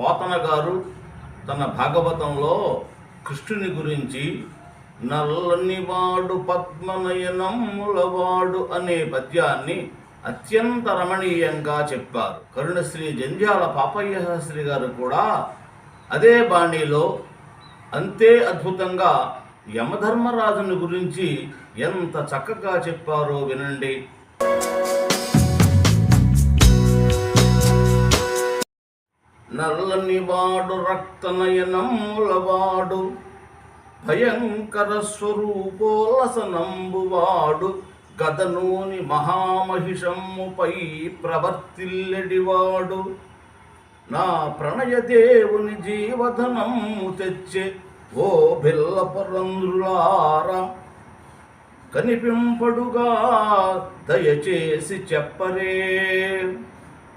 గారు తన భాగవతంలో కృష్ణుని గురించి నల్లని వాడు పద్మనయనములవాడు అనే పద్యాన్ని అత్యంత రమణీయంగా చెప్పారు. కరుణశ్రీ జంధ్యాల పాపయ్య శాస్త్రి గారు కూడా అదే బాణీలో అంతే అద్భుతంగా యమధర్మరాజుని గురించి ఎంత చక్కగా చెప్పారో వినండి. నల్లని వాడు రక్తనయనములవాడు భయంకర స్వరూపోలసనంబువాడు గదనూని మహామహిషమ్ముపై ప్రవర్తిల్లెడివాడు. నా ప్రణయదేవుని జీవధనము తెచ్చే ఓ బిల్లపరంధ్రులారా కనిపింపడుగా దయచేసి చెప్పరే.